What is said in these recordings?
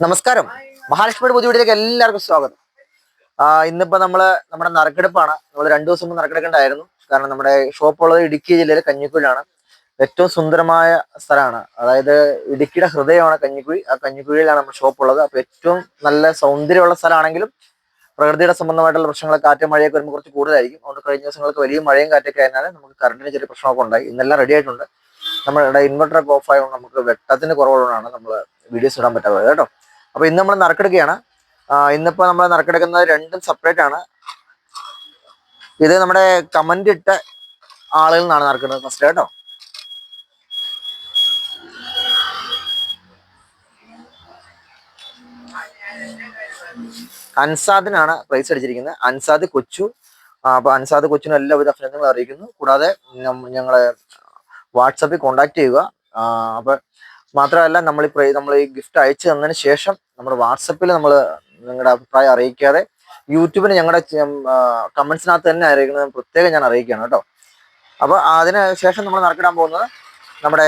നമസ്കാരം. മഹാലക്ഷ്മിയുടെ പുതിയ വീട്ടിലേക്ക് എല്ലാവർക്കും സ്വാഗതം. ഇന്നിപ്പോ നമ്മൾ നമ്മുടെ നറുക്കെടുപ്പാണ്. നമ്മൾ രണ്ടു ദിവസം മുമ്പ് നറുക്കെടുക്കണ്ടായിരുന്നു കാരണം നമ്മുടെ ഷോപ്പ് ഉള്ളത് ഇടുക്കി ജില്ലയിലെ കഞ്ഞിക്കുഴിലാണ് ഏറ്റവും സുന്ദരമായ സ്ഥലമാണ്. അതായത് ഇടുക്കിയുടെ ഹൃദയമാണ് കഞ്ഞിക്കുഴി. ആ കഞ്ഞിക്കുഴിയിലാണ് നമ്മുടെ ഷോപ്പ് ഉള്ളത്. അപ്പൊ ഏറ്റവും നല്ല സൗന്ദര്യമുള്ള സ്ഥലമാണെങ്കിലും പ്രകൃതിയുടെ സംബന്ധമായിട്ടുള്ള പ്രശ്നങ്ങൾ കാറ്റും മഴയൊക്കെ വരുമ്പോൾ കുറച്ച് കൂടുതലായിരിക്കും. അതുകൊണ്ട് കഴിഞ്ഞ ദിവസങ്ങൾക്ക് വലിയ മഴയും കാറ്റൊക്കെ ആയതിനാൽ നമുക്ക് കറണ്ടിന് ചെറിയ പ്രശ്നമൊക്കെ ഉണ്ടായി. ഇന്നെല്ലാം റെഡി ആയിട്ടുണ്ട്. നമ്മുടെ ഇൻവെർട്ടറൊക്കെ ഓഫ് ആയതുകൊണ്ട് നമുക്ക് വെട്ടത്തിന് കുറവുള്ളതാണ് നമ്മൾ വീഡിയോസ് ഇടാൻ പറ്റാത്തത്. കേട്ടോ? അപ്പൊ ഇന്ന് നമ്മൾ നറുക്കെടുക്കുകയാണ്. ഇന്നിപ്പോൾ ഇന്നിപ്പോ നമ്മൾ നറുക്കെടുക്കുന്നത് രണ്ടും സെപ്പറേറ്റ് ആണ്. ഇത് നമ്മുടെ കമന്റ് ഇട്ട ആളുകളിൽ നിന്നാണ് നറുക്കുന്നത് ഫസ്റ്റ് കേട്ടോ. അൻസാദിനാണ് പ്രൈസ് അടിച്ചിരിക്കുന്നത്. അൻസാദ് കൊച്ചു. അപ്പോൾ അപ്പൊ അൻസാദ് കൊച്ചിനും എല്ലാവിധ അഭിനന്ദനങ്ങളും അറിയിക്കുന്നു. കൂടാതെ ഞങ്ങളെ വാട്സപ്പിൽ കോൺടാക്ട് ചെയ്യുക. അപ്പോൾ അപ്പൊ മാത്രമല്ല നമ്മൾ നമ്മൾ ഈ ഗിഫ്റ്റ് അയച്ചു തന്നതിന് ശേഷം നമ്മുടെ വാട്സപ്പിൽ നമ്മൾ നിങ്ങളുടെ അഭിപ്രായം അറിയിക്കാതെ യൂട്യൂബിന് ഞങ്ങളുടെ കമൻസിനകത്ത് തന്നെ അറിയിക്കുന്നത് പ്രത്യേകം ഞാൻ അറിയിക്കുകയാണ് കേട്ടോ. അപ്പോൾ അതിന് ശേഷം നമ്മൾ നടക്കിടാൻ പോകുന്നത് നമ്മുടെ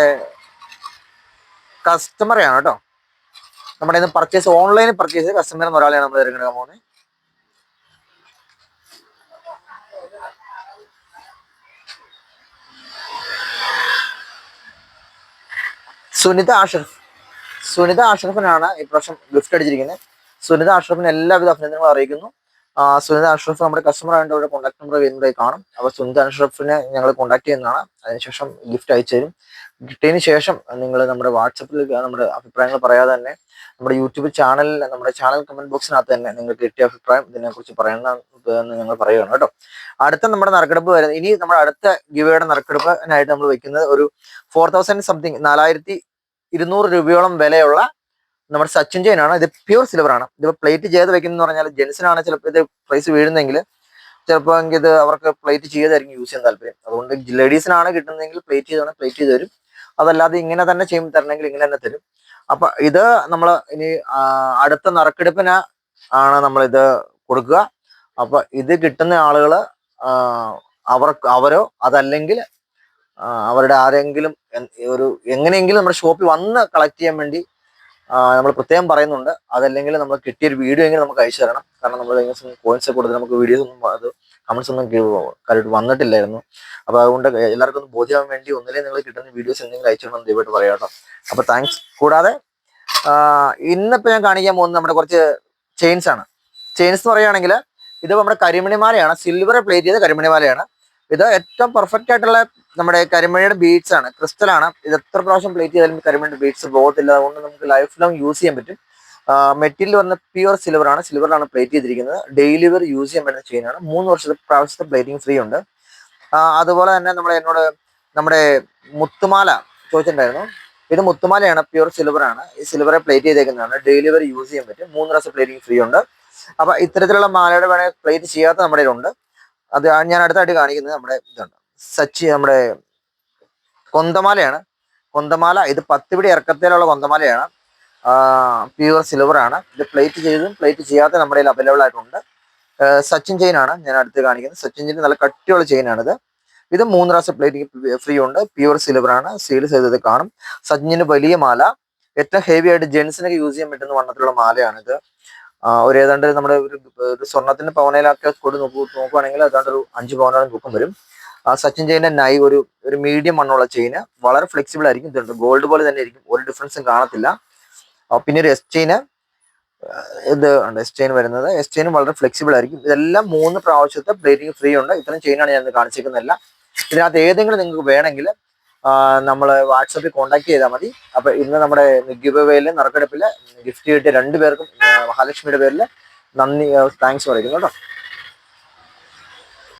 കസ്റ്റമറെയാണ് കേട്ടോ. നമ്മുടെ ഇന്ന് പർച്ചേസ് ഓൺലൈനിൽ പർച്ചേസ് കസ്റ്റമർ എന്ന ഒരാളെയാണ് നമ്മൾ തിരഞ്ഞെടുക്കാൻ പോകുന്നത്. സുനിത അഷറഫ്. സുനിത ആഷറഫിനാണ് ഇപ്രാവശ്യം ഗിഫ്റ്റ് അടിച്ചിരിക്കുന്നത്. സുനിത അഷറഫിന് എല്ലാവിധ അഭിനന്ദനങ്ങളും അറിയിക്കുന്നു. സുനിത അഷറഫ് നമ്മുടെ കസ്റ്റമർ ആയതുകൊണ്ട് അവരുടെ കോൺടാക്ട് നമ്പർ വരുന്നത് കാണും. അപ്പോൾ സുനിത അഷറഫിനെ ഞങ്ങൾ കോൺടാക്ട് ചെയ്യുന്നതാണ്. അതിനുശേഷം ഗിഫ്റ്റ് അയച്ചു തരും. കിട്ടിയതിന് ശേഷം നിങ്ങൾ നമ്മുടെ വാട്സപ്പിൽ നമ്മുടെ അഭിപ്രായങ്ങൾ പറയാതെ തന്നെ നമ്മുടെ യൂട്യൂബ് ചാനലിൽ നമ്മുടെ ചാനൽ കമന്റ് ബോക്സിനകത്ത് തന്നെ നിങ്ങൾക്ക് കിട്ടിയ അഭിപ്രായം ഇതിനെക്കുറിച്ച് പറയണമെന്ന് ഞങ്ങൾ പറയുകയാണ് കേട്ടോ. അടുത്ത നമ്മുടെ നറുക്കെടുപ്പ് വരുന്നത്. ഇനി നമ്മുടെ അടുത്ത ഗിവയുടെ നറുക്കെടുപ്പിനായിട്ട് നമ്മൾ വെക്കുന്നത് ഒരു ഫോർ തൗസൻഡ് സംതിങ് നാലായിരത്തി ഇരുന്നൂറ് രൂപയോളം വിലയുള്ള നമ്മുടെ സച്ചിൻ ചെയിൻ ആണ്. ഇത് പ്യൂർ സിൽവർ ആണ്. ഇത് പ്ലേറ്റ് ചെയ്ത് വെക്കുന്ന പറഞ്ഞാൽ ജെൻസിനാണ് ചിലപ്പോൾ ഇത് പ്രൈസ് വീഴുന്നെങ്കിൽ ചിലപ്പോൾ ഇത് അവർക്ക് പ്ലേറ്റ് ചെയ്തായിരിക്കും യൂസ് ചെയ്യാൻ താല്പര്യം. അതുകൊണ്ട് ലേഡീസിനാണ് കിട്ടുന്നതെങ്കിൽ പ്ലേറ്റ് ചെയ്താണ് പ്ലേറ്റ് ചെയ്ത് തരും. അതല്ലാതെ ഇങ്ങനെ തന്നെ ചെയ്യും തരണമെങ്കിൽ ഇങ്ങനെ തന്നെ തരും. അപ്പൊ ഇത് നമ്മൾ ഇനി അടുത്ത നറുക്കെടുപ്പിന് ആണ് നമ്മൾ ഇത് കൊടുക്കുക. അപ്പൊ ഇത് കിട്ടുന്ന അവർ അവർക്ക് അവരോ അതല്ലെങ്കിൽ അവരുടെ ആരെങ്കിലും ഒരു എങ്ങനെയെങ്കിലും നമ്മുടെ ഷോപ്പിൽ വന്ന് കളക്ട് ചെയ്യാൻ വേണ്ടി നമ്മൾ പ്രത്യേകം പറയുന്നുണ്ട്. അതല്ലെങ്കിൽ നമ്മൾ കിട്ടിയ ഒരു വീഡിയോ എങ്കിലും നമുക്ക് അയച്ചു തരണം. കാരണം നമ്മൾ കോയിൻസ് കൊടുത്ത് നമുക്ക് വീഡിയോസ് ഒന്നും അത് കമൻസ് ഒന്നും കാര്യമായിട്ട് വന്നിട്ടില്ലായിരുന്നു. അപ്പൊ അതുകൊണ്ട് എല്ലാവർക്കും ഒന്ന് ബോധ്യമാകാൻ വേണ്ടി ഒന്നിലേ നിങ്ങൾ കിട്ടുന്ന വീഡിയോസ് എന്തെങ്കിലും അയച്ചു തരണം ദയവായിട്ട് പറയാം കേട്ടോ. അപ്പൊ താങ്ക്സ് കൂടാതെ ഇന്നിപ്പോ ഞാൻ കാണിക്കാൻ പോകുന്നത് നമ്മുടെ കുറച്ച് ചെയിൻസ് ആണ്. ചെയിൻസ് എന്ന് പറയുകയാണെങ്കിൽ ഇത് നമ്മുടെ കരിമണിമാലയാണ്. സിൽവർ പ്ലേറ്റ് ചെയ്ത കരിമണിമാലയാണ്. ഇത് ഏറ്റവും പെർഫെക്റ്റ് ആയിട്ടുള്ള നമ്മുടെ കരിമണിയുടെ ബീഡ്സ് ആണ്. ക്രിസ്റ്റൽ ആണ്. ഇത് എത്ര പ്രാവശ്യം പ്ലേറ്റ് ചെയ്താലും കരിമണിയുടെ ബീഡ്സ് പോകത്തില്ല അതുകൊണ്ട് നമുക്ക് ലൈഫ് ലോങ് യൂസ് ചെയ്യാൻ പറ്റും. മെറ്റീരിയൽ വന്ന പ്യുവർ സിൽവർ ആണ്. സിൽവറിലാണ് പ്ലേറ്റ് ചെയ്തിരിക്കുന്നത്. ഡെയിലി വെയർ യൂസ് ചെയ്യാൻ പറ്റുന്ന ചെയിൻ ആണ്. മൂന്ന് വർഷത്തെ പ്രാവശ്യത്തെ പ്ലേറ്റിംഗ് ഫ്രീ ഉണ്ട്. അതുപോലെ തന്നെ നമ്മുടെ എന്നോട് നമ്മുടെ മുത്തുമാല ചോദിച്ചിട്ടുണ്ടായിരുന്നു. ഇത് മുത്തുമാലയാണ് പ്യുവർ സിൽവർ ആണ്. ഈ സിൽവറെ പ്ലേറ്റ് ചെയ്തേക്കുന്നതാണ്. ഡെയിലി വെയർ യൂസ് ചെയ്യാൻ പറ്റും. മൂന്ന് പ്രാവശ്യം പ്ലേറ്റിംഗ് ഫ്രീ ഉണ്ട്. അപ്പൊ ഇത്തരത്തിലുള്ള മാലയുടെ വേണേൽ പ്ലേറ്റ് ചെയ്യാത്ത നമ്മുടെ കയ്യിലുണ്ട്. അത് ഞാൻ അടുത്തായിട്ട് കാണിക്കുന്നത് നമ്മുടെ ഇതുണ്ട്. സച്ചി നമ്മുടെ കൊന്തമാലയാണ്. കൊന്തമാല ഇത് പത്ത് പിടി ഇറക്കത്തിലുള്ള കൊന്തമാലയാണ്. പ്യുവർ സിൽവർ ആണ്. ഇത് പ്ലേറ്റ് ചെയ്തും പ്ലേറ്റ് ചെയ്യാത്ത നമ്മുടെ കയ്യിൽ അവൈലബിൾ ആയിട്ടുണ്ട്. സച്ചിൻ ചെയിൻ ആണ് ഞാൻ അടുത്ത് കാണിക്കുന്നത്. സച്ചിൻ ചെയിൻ നല്ല കട്ടിയുള്ള ചെയിനാണിത് ഇത് മൂന്ന് പ്രാവശ്യം പ്ലേറ്റിംഗ് ഫ്രീ ഉണ്ട്. പ്യുവർ സിൽവർ ആണ്. സീൽ ചെയ്തത് കാണും. സച്ചിന് വലിയ മാല. ഏറ്റവും ഹെവി ആയിട്ട് ജെൻസിനൊക്കെ യൂസ് ചെയ്യാൻ പറ്റുന്ന വണ്ണത്തിലുള്ള മാലയാണിത്. ഒരു ഏതാണ്ട് നമ്മുടെ ഒരു ഒരു സ്വർണത്തിന്റെ പവനയിലൊക്കെ കൊടുത്ത് നോക്കു നോക്കുവാണെങ്കിൽ ഏതാണ്ട് ഒരു അഞ്ച് പവനോളം തൂക്കം വരും. ആ സച്ചിൻ ചെയിന്റെ നൈ ഒരു ഒരു മീഡിയം മണ്ണുള്ള ചെയിന് വളരെ ഫ്ലെക്സിബിൾ ആയിരിക്കും ഇതുണ്ട് ഗോൾഡ് പോലെ തന്നെ ആയിരിക്കും ഒരു ഡിഫറൻസും കാണത്തില്ല. പിന്നെ ഒരു എസ് ചെയിന് ഇത് ഉണ്ട് എസ് ചെയിൻ വരുന്നത്. എസ് ചെയിൻ വളരെ ഫ്ലെക്സിബിൾ ആയിരിക്കും. ഇതെല്ലാം മൂന്ന് പ്രാവശ്യത്തെ പ്ലേറ്റിംഗ് ഫ്രീ ഉണ്ട്. ഇത്രയും ചെയിനാണ് ഞാൻ കാണിച്ചിരിക്കുന്നില്ല ഇതിനകത്ത് ഏതെങ്കിലും നിങ്ങൾക്ക് വേണമെങ്കിൽ നമ്മൾ വാട്സപ്പിൽ കോൺടാക്ട് ചെയ്താൽ മതി. അപ്പൊ ഇന്ന് നമ്മുടെ ഗിവ് നറുക്കെടുപ്പിൽ ഗിഫ്റ്റ് കിട്ടിയ രണ്ടുപേർക്കും പേർക്കും മഹാലക്ഷ്മിയുടെ പേരിൽ നന്ദി താങ്ക്സ് പറയുന്നു കേട്ടോ.